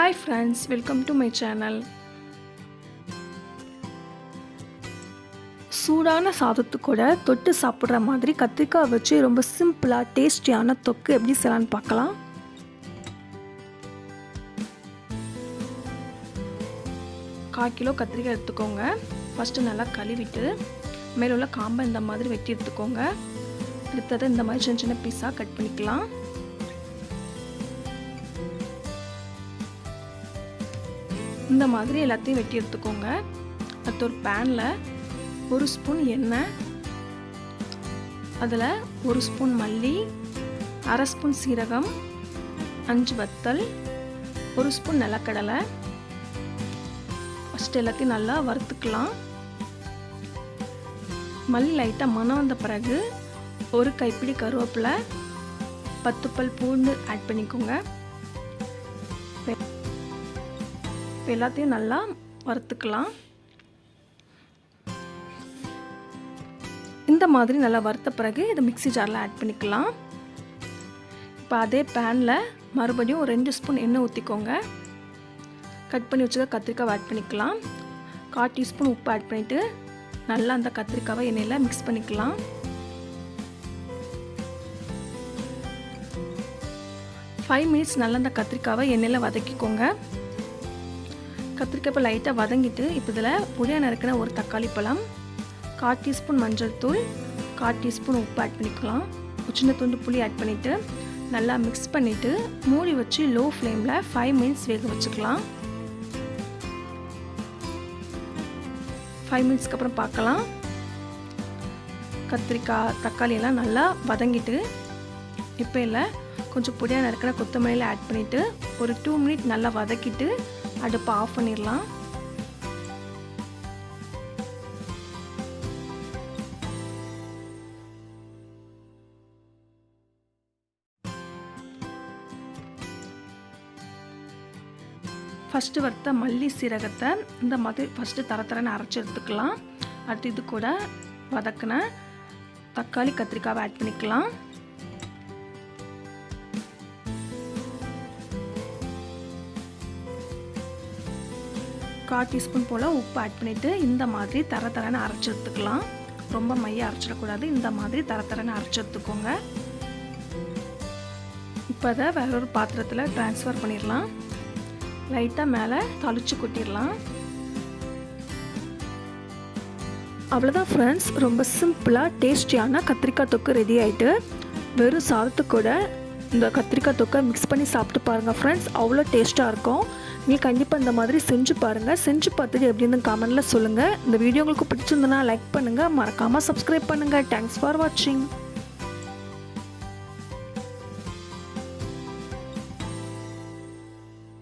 Hi friends welcome to my channel சூடான சாதத்துக்கூட தொட்டு சாப்பிட்ற மாதிரி கத்திரிக்காய் வச்சு ரொம்ப சிம்பிளாக டேஸ்டியான தொக்கு எப்படி செய்யலான்னு பார்க்கலாம். கால் கிலோ கத்திரிக்காய் எடுத்துக்கோங்க. ஃபஸ்ட்டு நல்லா கழுவிட்டு மேலே உள்ள காம்பை இந்த மாதிரி வெட்டி எடுத்துக்கோங்க. அடுத்தது இந்த மாதிரி சின்ன சின்ன பீஸாக கட் பண்ணிக்கலாம். இந்த மாதிரி எல்லாத்தையும் வெட்டி எடுத்துக்கோங்க. அடுத்து ஒரு பேனில் ஒரு ஸ்பூன் எண்ணெய் அதில் ஒரு ஸ்பூன் மல்லி அரை ஸ்பூன் சீரகம் அஞ்சு வத்தல் ஒரு ஸ்பூன் நிலக்கடலை. ஃபஸ்ட்டு எல்லாத்தையும் நல்லா வறுத்துக்கலாம். மல்லி லைட்டாக மனம் வந்த பிறகு ஒரு கைப்பிடி கருவேப்பிலை பத்து பல் பூண்டு ஆட் பண்ணிக்கோங்க. இப்போ எல்லாத்தையும் நல்லா வறுத்துக்கலாம். இந்த மாதிரி நல்லா வறுத்த பிறகு இதை மிக்சி ஜாரில் ஆட் பண்ணிக்கலாம். இப்போ அதே பேனில் மறுபடியும் ஒரு ரெண்டு ஸ்பூன் எண்ணெய் ஊற்றிக்கோங்க கட் பண்ணி வச்சுக்க கத்திரிக்காவை ஆட் பண்ணிக்கலாம். கால் டீஸ்பூன் உப்பு ஆட் பண்ணிவிட்டு நல்லா அந்த கத்திரிக்காவை எண்ணெயில் மிக்ஸ் பண்ணிக்கலாம். ஃபைவ் மினிட்ஸ் நல்லா அந்த கத்திரிக்காவை எண்ணெயில் வதக்கிக்கோங்க. கத்திரிக்காய் இப்போ லைட்டாக வதங்கிட்டு இப்போ இதில் புளியாக நறுக்கின ஒரு தக்காளி பழம் கால் டீஸ்பூன் மஞ்சள் தூள் கால் டீஸ்பூன் உப்பு ஆட் பண்ணிக்கலாம். சின்ன துண்டு புளி ஆட் பண்ணிவிட்டு நல்லா மிக்ஸ் பண்ணிவிட்டு மூடி வச்சு லோ ஃப்ளேமில் ஃபைவ் மினிட்ஸ் வேக வச்சுக்கலாம். ஃபைவ் மினிட்ஸ்க்கு அப்புறம் பார்க்கலாம். கத்திரிக்காய் தக்காளி எல்லாம் நல்லா வதங்கிட்டு இப்போ இல்லை கொஞ்சம் பொடியாக நறுக்கிற கொத்தமல்லியில் ஆட் பண்ணிவிட்டு ஒரு டூ மினிட் நல்லா வதக்கிட்டு அடுப்பை ஆஃப் பண்ணிடலாம். ஃபஸ்ட்டு வறுத்த மல்லி சீரகத்தை இந்த மாதிரி ஃபஸ்ட்டு தர தரன்னு அரைச்சி எடுத்துக்கலாம். அடுத்து இது கூட வதக்கின தக்காளி கத்திரிக்காவை ஆட் பண்ணிக்கலாம். கால் டீஸ்பூன் போல் உப்பு ஆட் பண்ணிவிட்டு இந்த மாதிரி தர தரன்னு அரைச்சி எடுத்துக்கலாம். ரொம்ப மைய அரைச்சிடக்கூடாது. இந்த மாதிரி தர தரன்னு அரைச்சி எடுத்துக்கோங்க. இப்போ அதை வேற ஒரு பாத்திரத்தில் ட்ரான்ஸ்ஃபர் பண்ணிடலாம். லைட்டாக மேலே தளிச்சு கொட்டிடலாம். அவ்வளோதான் ஃப்ரெண்ட்ஸ் ரொம்ப சிம்பிளாக டேஸ்டியான கத்திரிக்காய் தொக்கு ரெடி ஆகிட்டு வெறும் சாதத்து கூட இந்த கத்திரிக்காய் தொக்கை மிக்ஸ் பண்ணி சாப்பிட்டு பாருங்கள் ஃப்ரெண்ட்ஸ் அவ்வளோ டேஸ்ட்டாக இருக்கும். நீங்கள் கண்டிப்பாக இந்த மாதிரி செஞ்சு பாருங்கள் செஞ்சு பார்த்துட்டு எப்படின்னு கமெண்ட்டில் சொல்லுங்கள் இந்த வீடியோ உங்களுக்கு பிடிச்சிருந்தனா லைக் பண்ணுங்கள் மறக்காமல் சப்ஸ்கிரைப் பண்ணுங்கள் தேங்க்ஸ் ஃபார் வாட்சிங்